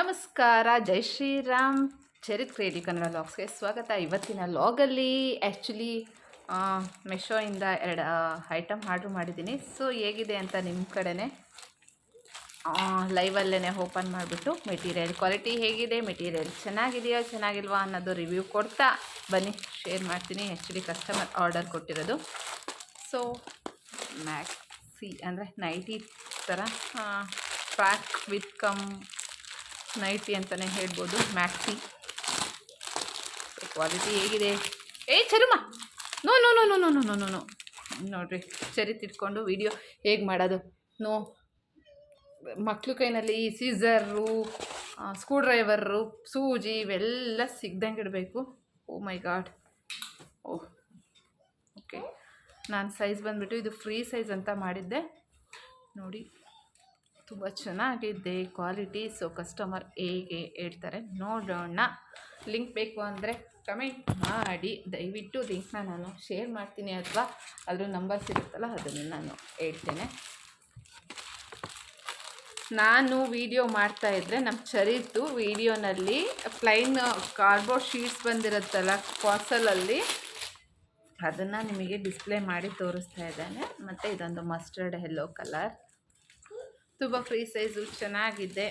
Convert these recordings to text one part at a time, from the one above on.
ನಮಸ್ಕಾರ, ಜೈ ಶ್ರೀರಾಮ್. ಚರಿತ್ ಕ್ರಿಯೇಟಿವ್ ಕನ್ನಡ ಲಾಗ್ಸ್ಗೆ ಸ್ವಾಗತ. ಇವತ್ತಿನ ಲಾಗಲ್ಲಿ ಆ್ಯಕ್ಚುಲಿ ಮೆಶೋಯಿಂದ ಎರಡು ಐಟಮ್ ಆರ್ಡ್ರ್ ಮಾಡಿದ್ದೀನಿ. ಸೊ ಹೇಗಿದೆ ಅಂತ ನಿಮ್ಮ ಕಡೆನೇ ಲೈವಲ್ಲೇ ಓಪನ್ ಮಾಡಿಬಿಟ್ಟು ಮೆಟೀರಿಯಲ್ ಕ್ವಾಲಿಟಿ ಹೇಗಿದೆ ಮೆಟೀರಿಯಲ್ ಚೆನ್ನಾಗಿದೆಯೋ, ಚೆನ್ನಾಗಿಲ್ವಾ ಅನ್ನೋದು ರಿವ್ಯೂ ಕೊಡ್ತಾ ಬನ್ನಿ. ಶೇರ್ ಮಾಡ್ತೀನಿ. ಆ್ಯಕ್ಚುಲಿ ಕಸ್ಟಮರ್ ಆರ್ಡರ್ ಕೊಟ್ಟಿರೋದು. ಸೊ ಮ್ಯಾಕ್ಸಿ ಅಂದರೆ ನೈಟಿ ಥರ ಪ್ಯಾಕ್ ವಿತ್ ಕಮ್ ನೈಟಿ ಅಂತಲೇ ಹೇಳ್ಬೋದು, ಮ್ಯಾಕ್ಸಿ. ಕ್ವಾಲಿಟಿ ಹೇಗಿದೆ? ಏ, ಚರುಮ! No no no no no no no no no ನೋಡಿರಿ, ಚರಿ ತಿಟ್ಕೊಂಡು ವಿಡಿಯೋ ಹೇಗೆ ಮಾಡೋದು? ನೋ ಮಕ್ಳು ಕೈನಲ್ಲಿ ಸೀಸರು ಸ್ಕ್ರೂ ಡ್ರೈವರು ಸೂಜಿ ಇವೆಲ್ಲ ಸಿಗ್ದಂಗೆ ಇಡಬೇಕು. Oh my god oh okay ನಾನು ಸೈಜ್ ಬಂದುಬಿಟ್ಟು ಇದು ಫ್ರೀ ಸೈಜ್ ಅಂತ ಮಾಡಿದ್ದೆ. ನೋಡಿ. ತುಂಬ ಚೆನ್ನಾಗಿದೆ ಕ್ವಾಲಿಟಿ ಸೊ ಕಸ್ಟಮರ್ ಹೇಗೆ ಹೇಳ್ತಾರೆ ನೋಡೋಣ. ಲಿಂಕ್ ಬೇಕು ಅಂದರೆ ಕಮೆಂಟ್ ಮಾಡಿ. ದಯವಿಟ್ಟು ಲಿಂಕ್ನ ನಾನು ಶೇರ್ ಮಾಡ್ತೀನಿ ಅಥವಾ ಅದ್ರ ನಂಬರ್ಸ್ ಇರುತ್ತಲ್ಲ, ಅದನ್ನು ನಾನು ಹೇಳ್ತೇನೆ. ನಾನು ವಿಡಿಯೋ ಮಾಡ್ತಾ ಇದ್ದರೆ ನಮ್ಮ ಚರಿತು ವಿಡಿಯೋನಲ್ಲಿ ಪ್ಲೈನ್ ಕಾರ್ಬೋರ್ಡ್ ಶೀಟ್ಸ್ ಬಂದಿರುತ್ತಲ್ಲ ಪಾರ್ಸಲಲ್ಲಿ ಅದನ್ನು ನಿಮಗೆ ಡಿಸ್ಪ್ಲೇ ಮಾಡಿ ತೋರಿಸ್ತಾ ಇದ್ದಾನೆ. ಮತ್ತು ಇದೊಂದು ಮಸ್ಟರ್ಡ್ ಯೆಲ್ಲೋ ಕಲರ್ ತುಂಬ ಫ್ರೀ ಸೈಜು ಚೆನ್ನಾಗಿದೆ.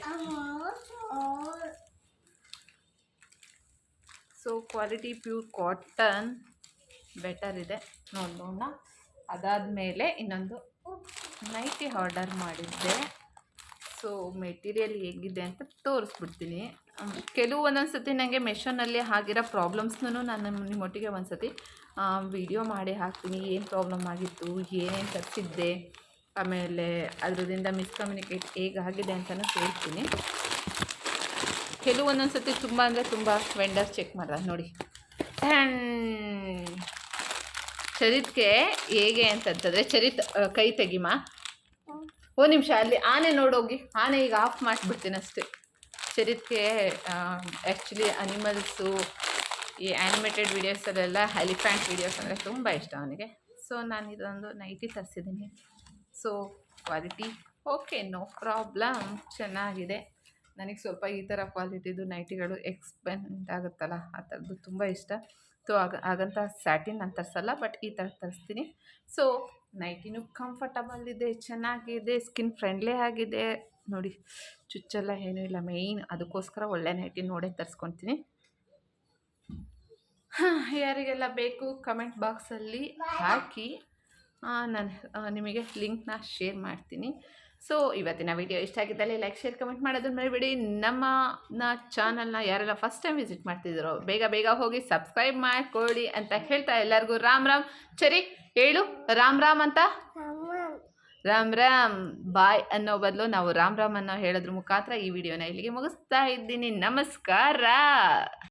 So quality pure cotton better ಇದೆ. ನೋಡೋಣ ಅದಾದಮೇಲೆ ಇನ್ನೊಂದು ನೈಟಿ ಆರ್ಡರ್ ಮಾಡಿದ್ದೆ. ಸೊ ಮೆಟೀರಿಯಲ್ ಹೇಗಿದೆ ಅಂತ ತೋರಿಸ್ಬಿಡ್ತೀನಿ. ಕೆಲವು ಒಂದೊಂದು ಸತಿ ನನಗೆ ಮೆಷೋನಲ್ಲಿ ಆಗಿರೋ ಪ್ರಾಬ್ಲಮ್ಸ್ನೂ ನಾನು ನಿಮ್ಮೊಟ್ಟಿಗೆ ಒಂದು ಸತಿ ವಿಡಿಯೋ ಮಾಡಿ ಹಾಕ್ತೀನಿ. ಏನು ಪ್ರಾಬ್ಲಮ್ ಆಗಿತ್ತು? ಏನೇನು ತರಿಸಿದ್ದೆ? ಆಮೇಲೆ ಅದರಿಂದ ಮಿಸ್ಕಮ್ಯುನಿಕೇಟ್ ಹೇಗಾಗಿದೆ ಅಂತಲೂ ಹೇಳ್ತೀನಿ ಕೆಲವು ಒಂದೊಂದು ಸತಿ ತುಂಬ ಅಂದರೆ ತುಂಬ ವೆಂಡರ್ ಚೆಕ್ ಮಾಡ ನೋಡಿ. ಚರಿತ್ಗೆ ಹೇಗೆ ಅಂತಂತಂದರೆ ಚರಿತ್ ಕೈ ತೆಗಿಮ. ಓ ನಿಮಿಷ, ಅಲ್ಲಿ ಆನೆ ನೋಡೋಗಿ, ಆನೆ ಈಗ ಆಫ್ ಮಾಡಿಬಿಡ್ತೀನಿ ಅಷ್ಟೇ. ಚರಿತ್ಗೆ ಆ್ಯಕ್ಚುಲಿ ಅನಿಮಲ್ಸು ಈ ಆ್ಯನಿಮೇಟೆಡ್ ವೀಡಿಯೋಸಲ್ಲೆಲ್ಲ ಎಲಿಫ್ಯಾಂಟ್ ವೀಡಿಯೋಸ್ ಅಂದರೆ ತುಂಬ ಇಷ್ಟ ಅವನಿಗೆ. ಸೊ ನಾನು ಇದೊಂದು nighty ತರಿಸಿದ್ದೀನಿ. So, quality okay, no problem, ಚೆನ್ನಾಗಿದೆ. ನನಗೆ ಸ್ವಲ್ಪ ಈ ಥರ ಕ್ವಾಲಿಟಿದು ನೈಟಿಗಳು ಎಕ್ಸ್ಪೆಂಡ್ ಆಗುತ್ತಲ್ಲ ಆ ಥರದ್ದು ತುಂಬ ಇಷ್ಟ. ಸೊ, ಆಗ ಹಾಗಂತ ಸ್ಯಾಟಿನ್ ನಾನು ತರಿಸಲ್ಲ, ಬಟ್ ಈ ಥರ ತರಿಸ್ತೀನಿ. ಸೊ, ನೈಟಿನೂ ಕಂಫರ್ಟಬಲ್ ಇದೆ, ಚೆನ್ನಾಗಿದೆ, ಸ್ಕಿನ್ ಫ್ರೆಂಡ್ಲಿ ಆಗಿದೆ. ನೋಡಿ, ಚುಚ್ಚೆಲ್ಲ ಏನೂ ಇಲ್ಲ, ಮೇಯ್ನ್ ಅದಕ್ಕೋಸ್ಕರ ಒಳ್ಳೆ ನೈಟಿ ನೋಡೇ ತರಿಸ್ಕೊತೀನಿ. ಹಾಂ, ಯಾರಿಗೆಲ್ಲ ಬೇಕು, ಕಮೆಂಟ್ ಬಾಕ್ಸಲ್ಲಿ ಹಾಕಿ. ನಾನು ನಿಮಗೆ ಲಿಂಕ್ನ ಶೇರ್ ಮಾಡ್ತೀನಿ. ಸೊ ಇವತ್ತಿನ ವಿಡಿಯೋ ಇಷ್ಟ ಆಗಿದ್ದಲ್ಲಿ ಲೈಕ್ ಶೇರ್ ಕಮೆಂಟ್ ಮಾಡೋದನ್ನು ಮರಿಬೇಡಿ. ನಮ್ಮ ನ ಚಾನಲ್ನ ಯಾರೆಲ್ಲ ಫಸ್ಟ್ ಟೈಮ್ ವಿಸಿಟ್ ಮಾಡ್ತಿದ್ದೀರೋ ಬೇಗ ಬೇಗ ಹೋಗಿ ಸಬ್ಸ್ಕ್ರೈಬ್ ಮಾಡಿಕೊಳ್ಳಿ ಅಂತ ಹೇಳ್ತಾ ಎಲ್ಲರಿಗೂ ರಾಮ್ ರಾಮ್. ಸರಿ ಹೇಳು ರಾಮ್ ರಾಮ್ ಅಂತ? ರಾಮ್ ರಾಮ್. ಬಾಯ್ ಅನ್ನೋ ಬದಲು ನಾವು ರಾಮ್ ರಾಮ್ ಅನ್ನೋ ಹೇಳೋದ್ರ ಮುಖಾಂತರ ಈ ವಿಡಿಯೋನ ಇಲ್ಲಿಗೆ ಮುಗಿಸ್ತಾ ಇದ್ದೀನಿ. ನಮಸ್ಕಾರ.